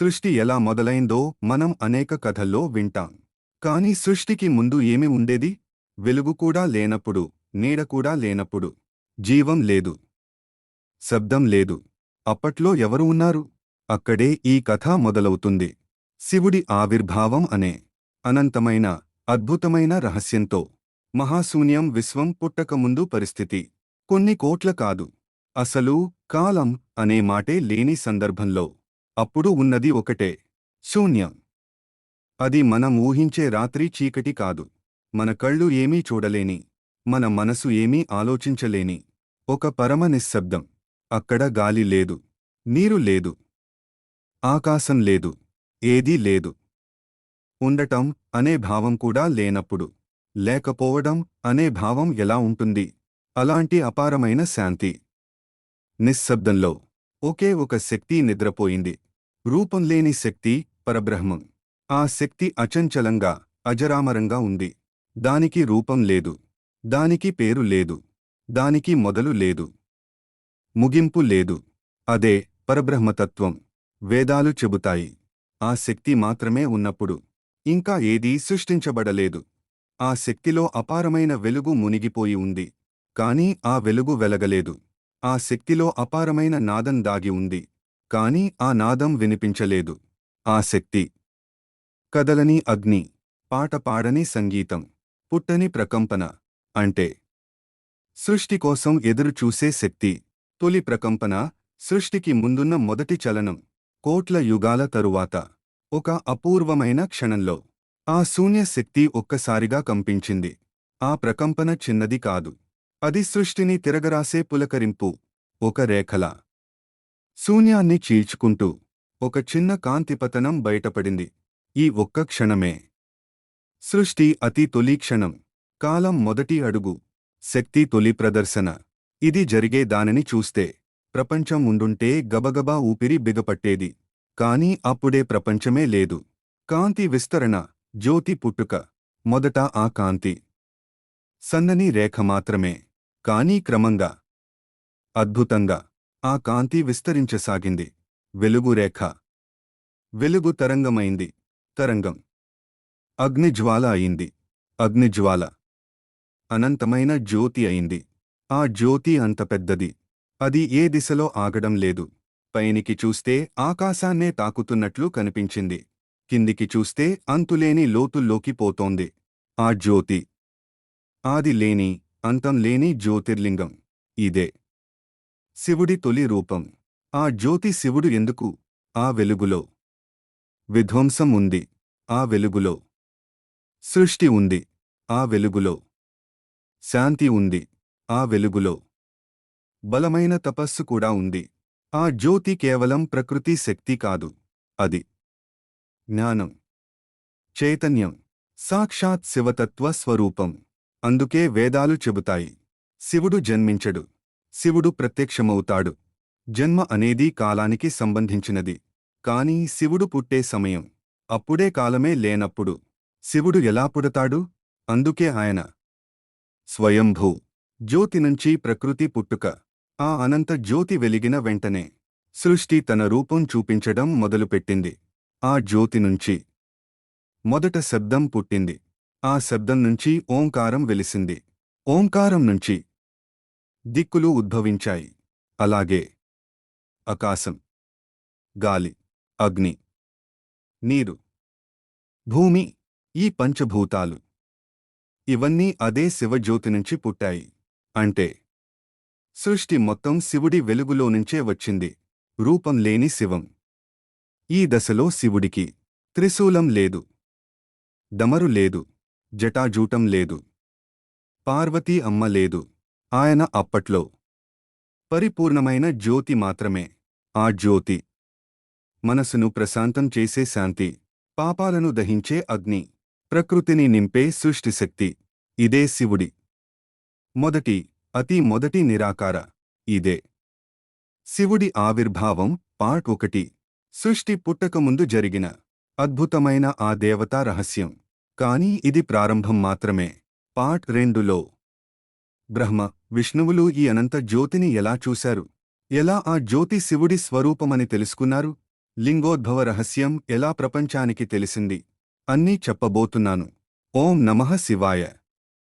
సృష్టి ఎలా మొదలైందో మనం అనేక కథల్లో వింటాం. కాని సృష్టికి ముందు ఏమి ఉండేది? వెలుగు కూడా లేనప్పుడు నీడ కూడా లేనప్పుడు. జీవం లేదు. శబ్దం లేదు. అప్పట్లో ఎవరు ఉన్నారు? అక్కడే ఈ కథ మొదలవుతుంది. శివుడి ఆవిర్భావం అనే అనంతమైన అద్భుతమైన రహస్యంతో. మహాశూన్యం విశ్వం పుట్టకముందు పరిస్థితి. కొన్ని కోట్ల కాదు. అసలు కాలం అనే మాటే లేని సందర్భంలో. అప్పుడు ఉన్నది ఒకటే. శూన్యం. అది మనం ఊహించే రాత్రి చీకటి కాదు. మన కళ్ళు ఏమీ చూడలేని మన మనసు ఏమీ ఆలోచించలేని ఒక పరమ నిశ్శబ్దం. అక్కడ గాలి లేదు నీరు లేదు ఆకాశం లేదు ఏదీ లేదు. ఉండటం అనే భావం కూడా లేనప్పుడు లేకపోవడం అనే భావం ఎలా ఉంటుంది? అలాంటి అపారమైన శాంతి. నిశ్శబ్దంలో ఒకే ఒక శక్తి నిద్రపోయింది. రూపంలేని శక్తి పరబ్రహ్మం. ఆ శక్తి అచంచలంగా అజరామరంగా ఉంది. దానికి రూపం లేదు. దానికి పేరు లేదు. దానికి మొదలు లేదు. ముగింపు లేదు. అదే పరబ్రహ్మతత్వం. వేదాలు చెబుతాయి. ఆ శక్తి మాత్రమే ఉన్నప్పుడు. ఇంకా ఏదీ సృష్టించబడలేదు. ఆ శక్తిలో అపారమైన వెలుగు మునిగిపోయి ఉంది. కాని ఆ వెలుగు వెలగలేదు. ఆ శక్తిలో అపారమైన నాదం దాగి ఉంది. కాని ఆ నాదం వినిపించలేదు. ఆ శక్తి. కదలని అగ్ని. పాట పాడని సంగీతం. పుట్టని ప్రకంపన. అంటే. సృష్టి కోసం ఎదురుచూసే శక్తి. తొలి ప్రకంపన. సృష్టికి ముందున్న మొదటి చలనం. కోట్ల యుగాల తరువాత. ఒక అపూర్వమైన క్షణంలో. ఆ శూన్య శక్తి ఒక్కసారిగా కంపించింది. ఆ ప్రకంపన చిన్నది కాదు. అది సృష్టిని తిరగరాసే పులకరింపు ఒక రేఖలా శూన్యాన్ని చీల్చుకుంటూ ఒక చిన్న కాంతిపతనం బయటపడింది. ఈ ఒక్క క్షణమే. సృష్టి అతి తొలి క్షణం. కాలం మొదటి అడుగు. శక్తి తొలి ప్రదర్శన. ఇది జరిగే దానిని చూస్తే ప్రపంచం ఉండుంటే గబగబా ఊపిరి బిగపట్టేది. కాని అప్పుడే ప్రపంచమే లేదు. కాంతి విస్తరణ జ్యోతి పుట్టుక. మొదట ఆ కాంతి. సన్నని రేఖ మాత్రమే. కానీ క్రమంగా అద్భుతంగా ఆ కాంతి విస్తరించసాగింది. వెలుగు రేఖ. వెలుగు తరంగమైంది. తరంగం. అగ్నిజ్వాల అయింది. అగ్నిజ్వాల. అనంతమైన జ్యోతి అయింది. ఆ జ్యోతి అంత పెద్దది. అది ఏ దిశలో ఆగడం లేదు. పైనికి చూస్తే ఆకాశాన్నే తాకుతున్నట్లు కనిపించింది. కిందికి చూస్తే అంతులేని లోతుల్లోకి పోతోంది. ఆ జ్యోతి. ఆది లేని అంతం లేని జ్యోతిర్లింగం. ఇదే. శివుడి తొలి రూపం. ఆ జ్యోతి శివుడు ఎందుకు? ఆ వెలుగులో. విధ్వంసం ఉంది. ఆ వెలుగులో. సృష్టి ఉంది. ఆ వెలుగులో. శాంతి ఉంది. ఆ వెలుగులో. బలమైన తపస్సు కూడా ఉంది. ఆ జ్యోతి కేవలం ప్రకృతి శక్తి కాదు. అది. జ్ఞానం. చైతన్యం. సాక్షాత్ శివతత్వ స్వరూపం. అందుకే వేదాలు చెబుతాయి. శివుడు జన్మించడు. శివుడు ప్రత్యక్షమవుతాడు. జన్మ అనేది కాలానికి సంబంధించినది. కాని శివుడు పుట్టే సమయం. అప్పుడే కాలమే లేనప్పుడు. శివుడు ఎలా పుడతాడు? అందుకే ఆయన స్వయంభూ జ్యోతి నుంచి ప్రకృతి పుట్టుక. ఆ అనంత జ్యోతి వెలిగిన వెంటనే సృష్టి తన రూపం చూపించడం మొదలుపెట్టింది. ఆ జ్యోతి నుంచి మొదట శబ్దం పుట్టింది. ఆ శబ్దం నుంచి ఓంకారం వెలిసింది. ఓంకారం నుంచి దిక్కులు ఉద్భవించాయి. అలాగే ఆకాశం గాలి అగ్ని నీరు భూమి ఈ పంచభూతాలు ఇవన్నీ అదే శివజ్యోతి నుంచి పుట్టాయి. అంటే సృష్టి మొత్తం శివుడి వెలుగులో నుంచే వచ్చింది. రూపం లేని శివం. ఈ దశలో శివుడికి త్రిశూలం లేదు. డమరు లేదు. జటాజూటం లేదు. పార్వతీ అమ్మ లేదు. ఆయన అప్పట్లో. పరిపూర్ణమైన జ్యోతి మాత్రమే. ఆ జ్యోతి. మనసును ప్రశాంతం చేసే శాంతి. పాపాలను దహించే అగ్ని. ప్రకృతిని నింపే సృష్టిశక్తి ఇదే శివుడి. మొదటి అతి మొదటి నిరాకార. ఇదే. శివుడి ఆవిర్భావం పార్ట్ ఒకటి. సృష్టి పుట్టకముందు జరిగిన అద్భుతమైన ఆ దేవతా రహస్యం. కాని ఇది ప్రారంభం మాత్రమే. పార్ట్ రెండులో. బ్రహ్మ విష్ణువులు ఈ అనంత జ్యోతిని ఎలా చూశారు? ఎలా ఆ జ్యోతి శివుడి స్వరూపమని తెలుసుకున్నారు? లింగోద్భవ రహస్యం ఎలా ప్రపంచానికి తెలిసింది? అన్నీ చెప్పబోతున్నాను. ఓం నమః శివాయ.